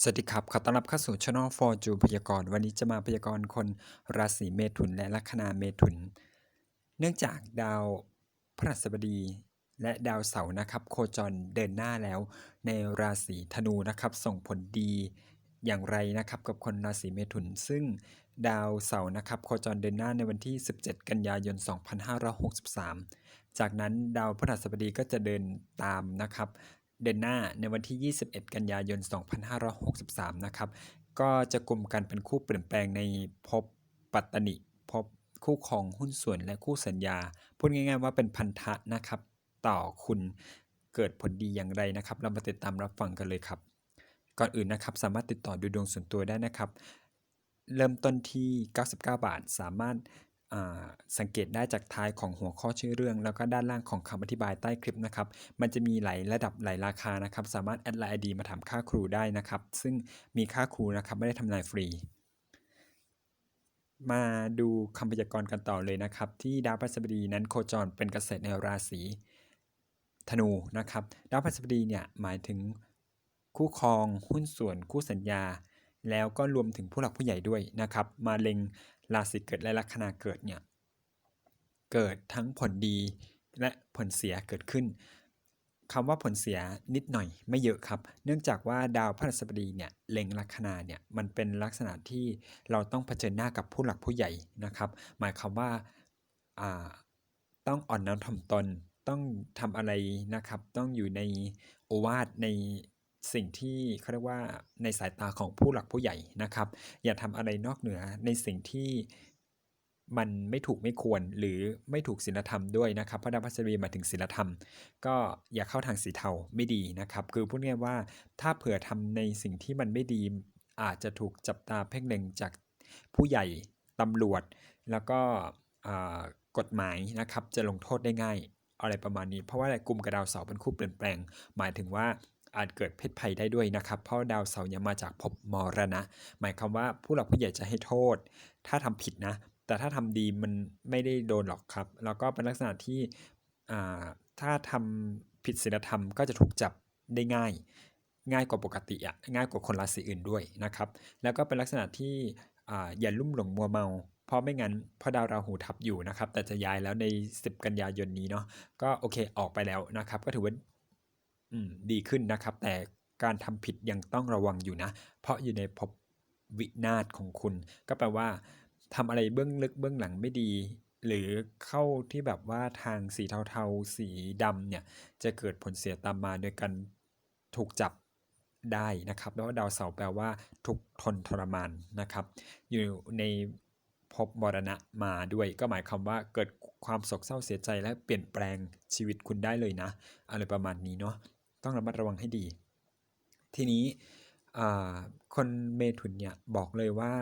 สวัสดีครับ ขอต้อนรับเข้าสู่ Channel for Ju พยากรณ์ วันนี้จะมาพยากรณ์คนราศีเมถุนและลัคนาเมถุน เนื่องจากดาวพฤหัสบดีและดาวเสาร์นะครับ โคจรเดินหน้าแล้วในราศีธนูนะครับ ส่งผลดีอย่างไรนะครับกับคนราศีเมถุน ซึ่งดาวเสาร์นะครับโคจรเดินหน้าในวันที่ 17 กันยายน 2563 จากนั้นดาวพฤหัสบดีก็จะเดินตามนะครับ เดินหน้าในวันที่ 21 กันยายน 2563 นะครับ ก็จะกลุ่มกันเป็นคู่เปลี่ยนแปลงในภพปัตตนิภพคู่ครองหุ้นส่วนและคู่สัญญา พูดง่ายๆว่าเป็นพันธะนะครับ ต่อคุณเกิดผลดีอย่างไรนะครับ เรามาติดตามรับฟังกันเลยครับ ก่อนอื่นนะครับสามารถติดต่อดูดวงส่วนตัวได้นะครับ เริ่มต้นที่ 99 บาท สามารถ สังเกตได้จากท้ายของหัวข้อชื่อเรื่อง แล้วก็ด้านล่างของคำอธิบายใต้คลิปนะครับ มันจะมีหลายระดับหลายราคานะครับ สามารถแอดไลน์ ID มาถามค่าครูได้นะครับ ซึ่งมีค่าครูนะครับไม่ได้ทำนายฟรี มาดูคำพยากรณ์กันต่อเลยนะครับ ที่ดาวพฤหัสบดีนั้นโคจรเป็นเกษตรในราศีธนูนะครับ ดาวพฤหัสบดีเนี่ยหมายถึงคู่ครอง หุ้นส่วน คู่สัญญา แล้วก็รวมถึงผู้หลักผู้ใหญ่ด้วยนะครับ มาเล็งราศีเกิดและลัคนาเกิดเนี่ยเกิดทั้งผลดีและผลเสียเกิดขึ้นคำว่าผลเสียนิดหน่อยไม่เยอะครับ เนื่องจากว่าดาวพฤหัสบดีเนี่ยเล็งลัคนาเนี่ยมันเป็นลักษณะที่เราต้องเผชิญหน้ากับผู้หลักผู้ใหญ่นะครับ หมายความว่าอ่าต้องอ่อนน้อมถ่อมตนต้องทำอะไรนะครับ ต้องอยู่ในโอวาทใน สิ่งที่เขาเรียกว่าในสายตาของผู้หลักผู้ใหญ่นะครับ อย่าทำอะไรนอกเหนือในสิ่งที่มันไม่ถูกไม่ควรหรือไม่ถูกศีลธรรมด้วยนะครับเพราะดาวพฤหัสบดีมาถึงศีลธรรม ก็อย่าเข้าทางสีเทาไม่ดีนะครับ คือพูดง่ายว่าถ้าเผื่อทำในสิ่งที่มันไม่ดี อาจจะถูกจับตาเพ่งเล็งจากผู้ใหญ่ตำรวจ แล้วก็กฎหมายนะครับจะลงโทษได้ง่ายอะไรประมาณนี้ เพราะว่ากลุ่มกับดาวเสาเป็นคู่เปลี่ยนแปลง หมายถึงว่า อาจเกิดเพศภัยได้ด้วยนะครับ เพราะดาวเสาร์ยังมาจากภพมรณะ หมายความว่าผู้หลักผู้ใหญ่จะให้โทษ ถ้าทำผิดนะ แต่ถ้าทำดีมันไม่ได้โดนหรอกครับ แล้วก็เป็นลักษณะที่ถ้าทำผิดศีลธรรมก็จะถูกจับได้ง่าย ง่ายกว่าปกติอะง่ายกว่าคนราศีอื่นด้วยนะครับ แล้วก็เป็นลักษณะที่ออย่าลุ่มหลงมัวเมาเพราะไม่งั้นเพราะดาวราหูทับอยู่นะครับ แต่จะย้ายแล้วใน 10 กันยายนนี้เนาะก็โอเคออกไปแล้วนะครับ ก็ถือว่า อืมดีขึ้นนะครับ แต่การทำผิดยังต้องระวังอยู่นะ เพราะอยู่ในภพวินาศของคุณ ก็แปลว่าทำอะไรเบื้องลึกเบื้องหลังไม่ดี หรือเข้าที่แบบว่าทางสีเทาๆ สีดำเนี่ย จะเกิดผลเสียตามมาโดยการถูกจับได้นะครับแล้วดาวเสาร์แปลว่าทุกทนทรมานนะครับ อยู่ในภพมรณะมาด้วย ก็หมายความว่าเกิดความโศกเศร้าเสียใจและเปลี่ยนแปลงชีวิตคุณได้เลยนะ อะไรประมาณนี้เนาะ ต้องระมัดระวังให้ดี ทีนี้คนเมถุนเนี่ยบอกเลยว่า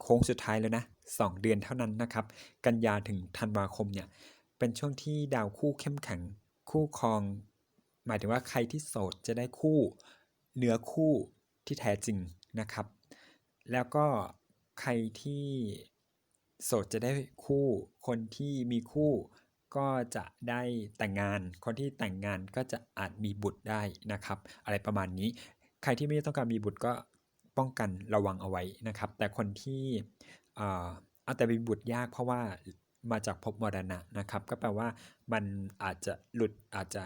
โค้งสุดท้ายแล้วนะ2เดือนเท่านั้นนะครับ กันยาถึงธันวาคมเนี่ยเป็นช่วงที่ดาวคู่เข้มแข็งคู่ครอง หมายถึงว่าใครที่โสดจะได้คู่เนื้อคู่ที่แท้จริงนะครับ แล้วก็ใครที่โสดจะได้คู่คนที่มีคู่ ก็จะได้แต่งงาน คนที่แต่งงานก็จะอาจมีบุตรได้นะครับ อะไรประมาณนี้ ใครที่ไม่ต้องการมีบุตรก็ป้องกันระวังเอาไว้นะครับ แต่คนที่อ่าเอาแต่มีบุตรยากเพราะว่ามาจากภพมรณะนะครับ ก็แปลว่ามันอาจจะหลุดอาจจะ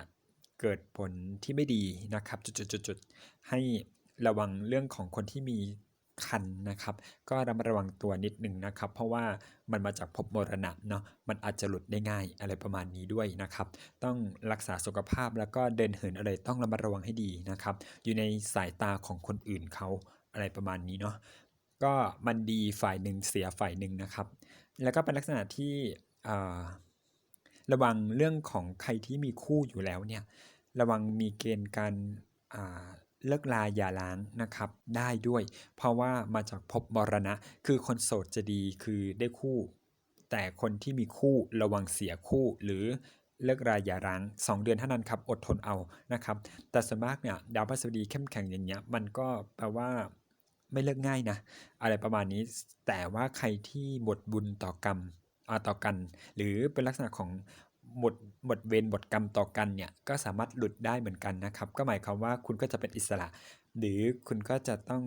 เกิดผลที่ไม่ดีนะครับ จุดๆให้ระวังเรื่องของคนที่มี คันนะครับ ก็ระมัดระวังตัวนิดหนึ่งนะครับ เพราะว่ามันมาจากภพมรณะเนาะมันอาจจะหลุดได้ง่ายอะไรประมาณนี้ด้วยนะครับ ต้องรักษาสุขภาพแล้วก็เดินเหินอะไรต้องระมัดระวังให้ดีนะครับ อยู่ในสายตาของคนอื่นเขาอะไรประมาณนี้เนาะก็มันดีฝ่ายหนึ่งเสียฝ่ายหนึ่งนะครับ แล้วก็เป็นลักษณะที่ระวังเรื่องของใครที่มีคู่อยู่แล้วเนี่ยระวังมีเกณฑ์การ เลิกลาอย่าล้างนะครับ ได้ด้วย เพราะว่ามาจากภพมรณะ คือคนโสดจะดีคือได้คู่ แต่คนที่มีคู่ระวังเสียคู่หรือเลิกราอย่าร้าง2 เดือนเท่านั้นครับอดทนเอานะครับ แต่ส่วนมากเนี่ยดาวพฤหัสบดีเข้มแข็งอย่างเงี้ยมันก็แปลว่าไม่เลิกง่ายนะ อะไรประมาณนี้แต่ว่าใครที่หมดบุญต่อกรรมต่อกัน หรือเป็นลักษณะของ หมดหมดเวรหมดกรรมต่อกันเนี่ยก็สามารถหลุดได้เหมือนกันนะครับ ก็หมายความว่าคุณก็จะเป็นอิสระ หรือคุณก็จะต้อง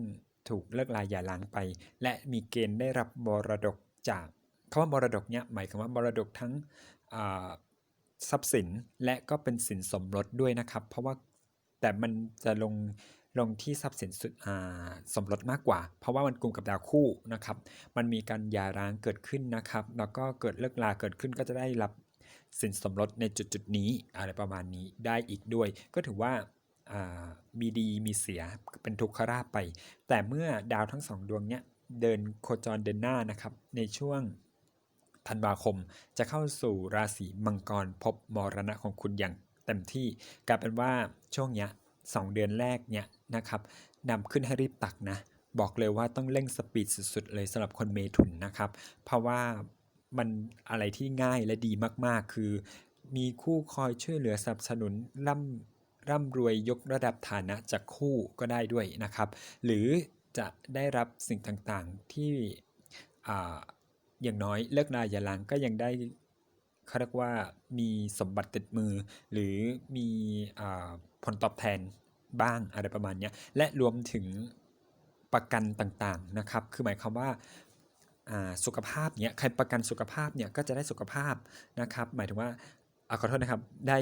ถูกเลิกลาหย่าร้างไป และมีเกณฑ์ได้รับมรดกจากคำว่ามรดกเนี่ยหมายความว่ามรดกทั้งทรัพย์สินและก็เป็นสินสมรสด้วยนะครับ เพราะว่าแต่มันจะลงลงที่ทรัพย์สินสุดสมรสมากกว่า เพราะว่ามันกลุ่มกับดาวคู่นะครับ มันมีการหย่าร้างเกิดขึ้นนะครับ แล้วก็เกิดเลิกลาเกิดขึ้นก็จะได้รับ สินสมรสในจุดจุดๆนี้อะไรประมาณนี้ได้อีกด้วย ก็ถือว่ามีดีมีเสียเป็นทุกขราบไป แต่เมื่อดาวทั้งสองดวงเนี้ยเดินโคจรเดินหน้านะครับในช่วงธันวาคมจะเข้าสู่ราศีมังกรพบมรณะของคุณอย่างเต็มที่กลายเป็นว่าช่วงเนี้ยสองเดือนแรกเนี่ยนะครับนำขึ้นให้รีบตักนะ บอกเลยว่าต้องเร่งสปีดสุดๆเลยสำหรับคนเมถุนนะครับ เพราะว่า มันอะไรที่ง่ายและดีมากๆ คือ มีคู่คอยช่วยเหลือสนับสนุนร่ำร่ำรวยยกระดับฐานะจากคู่ก็ได้ด้วยนะครับ หรือจะได้รับสิ่งต่างๆที่ออย่างน้อยเลิกลาอย่าลางก็ยังได้เขาเรียกว่ามีสมบัติติดมือ หรือมีอผลตอบแทนบ้างอะไรประมาณนี้และรวมถึงประกันต่างๆนะครับ คือหมายความว่า สุขภาพเนี่ยใครประกันสุขภาพเนี่ยก็จะได้สุขภาพนะครับ หมายถึงว่าอขอโทษนะครับ ได้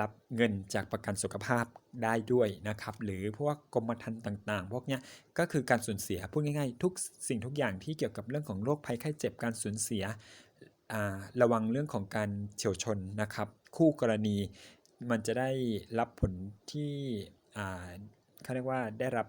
รับเงินจากประกันสุขภาพได้ด้วยนะครับ หรือพวกกรมธรรม์ต่าง ๆ พวกเนี้ยก็คือการสูญเสียพูดง่ายๆ ทุกสิ่งทุกอย่างที่เกี่ยวกับเรื่องของโรคภัยไข้เจ็บการสูญเสียระวังเรื่องของการเฉียวชนนะครับ คู่กรณีมันจะได้รับผลที่เขาเรียกว่าได้รับ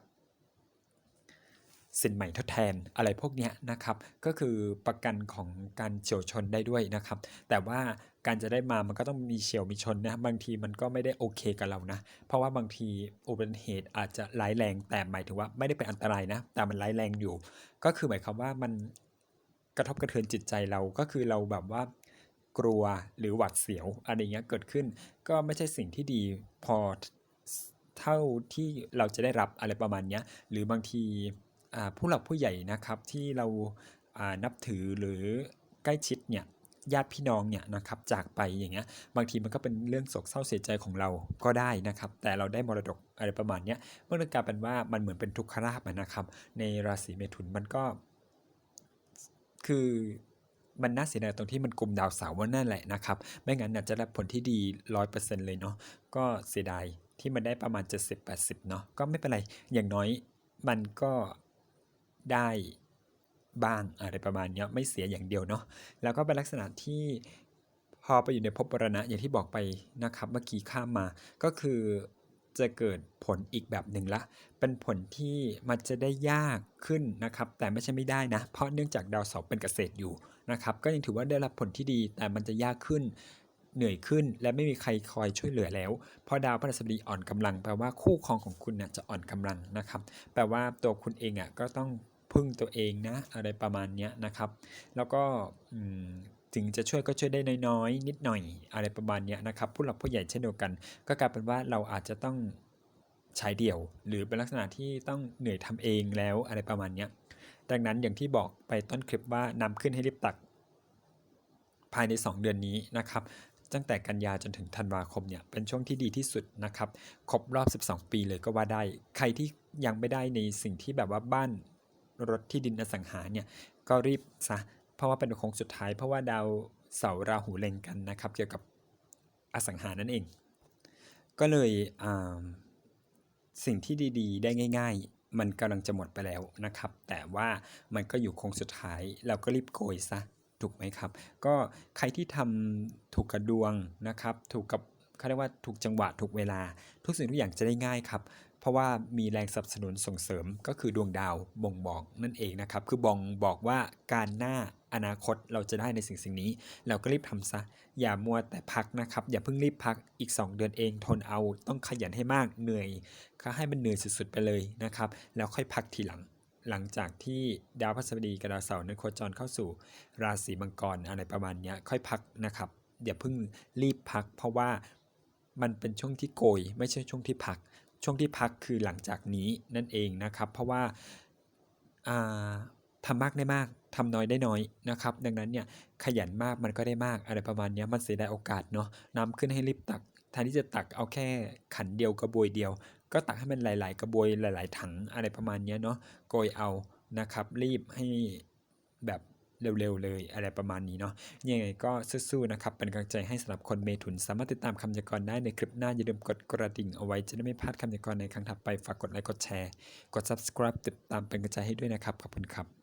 สินใหม่ทดแทนอะไรพวกเนี้ยนะครับ ก็คือประกันของการเฉียวชนได้ด้วยนะครับ แต่ว่าการจะได้มามันก็ต้องมีเฉียวมีชนนะบางทีมันก็ไม่ได้โอเคกับเรานะ เพราะว่าบางทีอุบัติเหตุอาจจะร้ายแรงแต่หมายถึงว่าไม่ได้เป็นอันตรายนะ แต่มันร้ายแรงอยู่ ก็คือหมายความว่ามันกระทบกระเทือนจิตใจเราก็คือเราแบบว่ากลัวหรือหวาดเสียวอะไรเงี้ยเกิดขึ้น ก็ไม่ใช่สิ่งที่ดีพอเท่าที่เราจะได้รับอะไรประมาณเนี้ยหรือบางที ผู้หลักผู้ใหญ่นะครับที่เรานับถือหรือใกล้ชิดเนี่ยญาติพี่น้องเนี่ยนะครับจากไปอย่างเงี้ยบางทีมันก็เป็นเรื่องโศกเศร้าเสียใจของเราก็ได้นะครับ แต่เราได้มรดกอะไรประมาณเนี้ยเมื่อกลายเป็นว่ามันเหมือนเป็นทุกขลาภนะครับ ในราศีเมถุนมันก็ คือมันน่าเสียดายตรงที่มันกลุ่มดาวเสาร์ว่านั่นแหละนะครับ ไม่งั้นจะได้ผลที่ดีร้อยเปอร์เซ็นต์เลยเนาะก็เสียดายที่มันได้ประมาณ 70-80เนาะก็ไม่เป็นไรอย่างน้อยมันก็ ได้บ้างอะไรประมาณนี้ไม่เสียอย่างเดียวเนาะแล้วก็เป็นลักษณะที่พอไปอยู่ในภพบรณะอย่างที่บอกไปนะครับเมื่อกี้ข้ามมาก็คือจะเกิดผลอีกแบบหนึ่งละ เป็นผลที่มันจะได้ยากขึ้นนะครับ แต่ไม่ใช่ไม่ได้นะ เพราะเนื่องจากดาวเสาร์เป็นเกษตรอยู่นะครับ ก็ยังถือว่าได้รับผลที่ดี แต่มันจะยากขึ้น เหนื่อยขึ้น และไม่มีใครคอยช่วยเหลือแล้ว เพราะดาวพฤหัสบดีอ่อนกำลังแปลว่าคู่ครองของคุณนี่ยจะอ่อนกำลังนะครับ แปลว่าตัวคุณเองอะก็ต้องพึ่งตัวเองนะอะไรประมาณนี้นะครับ แล้วก็ถึงจะช่วยก็ช่วยได้น้อยๆนิดหน่อยอะไรประมาณนี้นะครับผู้หลักผู้ใหญ่เช่นเดียวกัน ก็กลายเป็นว่าเราอาจจะต้องใช้เดี่ยว หรือเป็นลักษณะที่ต้องเหนื่อยทำเองแล้วอะไรประมาณนี้ดังนั้นอย่างที่บอกไปต้นคลิปว่านำขึ้นให้รีบตักภายใน 2 เดือนนี้นะครับ ตั้งแต่กันยาจนถึงธันวาคมเนี่ยเป็นช่วงที่ดีที่สุดนะครับครบรอบ 12 ปีเลยก็ว่าได้ ใครที่ยังไม่ได้ในสิ่งที่แบบว่าบ้านรถที่ดินอสังหาเนี่ยก็รีบซะเพราะว่าเป็นโค้งสุดท้ายเพราะว่าดาวเสาราหูเล็งกันนะครับเกี่ยวกับอสังหานั่นเอง ก็เลยสิ่งที่ดีๆ ได้ง่าย ๆ มันกำลังจะหมดไปแล้วนะครับ แต่ว่ามันก็อยู่โค้งสุดท้ายเราก็รีบโกยซะ ถูกไหมครับ ก็ใครที่ทำถูกกระดวงนะครับ ถูกกับเขาเรียกว่าถูกจังหวะถูกเวลา ทุกสิ่งทุกอย่างจะได้ง่ายครับ เพราะว่ามีแรงสนับสนุนส่งเสริมก็คือดวงดาวบ่งบอกนั่นเองนะครับ คือบ่งบอกว่าการหน้าอนาคตเราจะได้ในสิ่งสิ่งนี้ เราก็รีบทำซะ อย่ามัวแต่พักนะครับ อย่าเพิ่งรีบพักอีก 2 เดือนเองทนเอาต้องขยันให้มากเหนื่อยก็ให้มันเหนื่อยสุดๆไปเลยนะครับ แล้วค่อยพักทีหลัง หลังจากที่ดาวพฤหัสบดีกับดาวเสาร์นั้นโคจรเข้าสู่ราศีมังกรอะไรประมาณนี้ค่อยพักนะครับอย่าเพิ่งรีบพัก เพราะว่ามันเป็นช่วงที่โกย ไม่ใช่ช่วงที่พัก ช่วงที่พักคือหลังจากนี้นั่นเองนะครับ เพราะว่าาทำมากได้มากทำน้อยได้น้อยนะครับ ดังนั้นเนี่ยขยันมากมันก็ได้มากอะไรประมาณนี้มันเสียดายโอกาสเนาะน้ำขึ้นให้รีบตักแทนที่จะตักเอาแค่ขันเดียวกระบวยเดียว ก็ตักให้มันหลาย ๆ กระบวยหลาย ๆ ถังอะไรประมาณนี้เนาะโกยเอานะครับ รีบให้แบบเร็ว ๆ เลยอะไรประมาณนี้เนาะยังไงก็สู้ๆนะครับ เป็นกำลังใจให้สำหรับคนเมถุน สามารถติดตามคำยากรณ์ได้ในคลิปหน้าอย่าลืมกดกระดิ่งเอาไว้ จะได้ไม่พลาดคำยากรณ์ในครั้งถัดไปฝากกดไลค์กดแชร์ กด subscribe ติดตามเป็นกำลังใจให้ด้วยนะครับขอบคุณครับ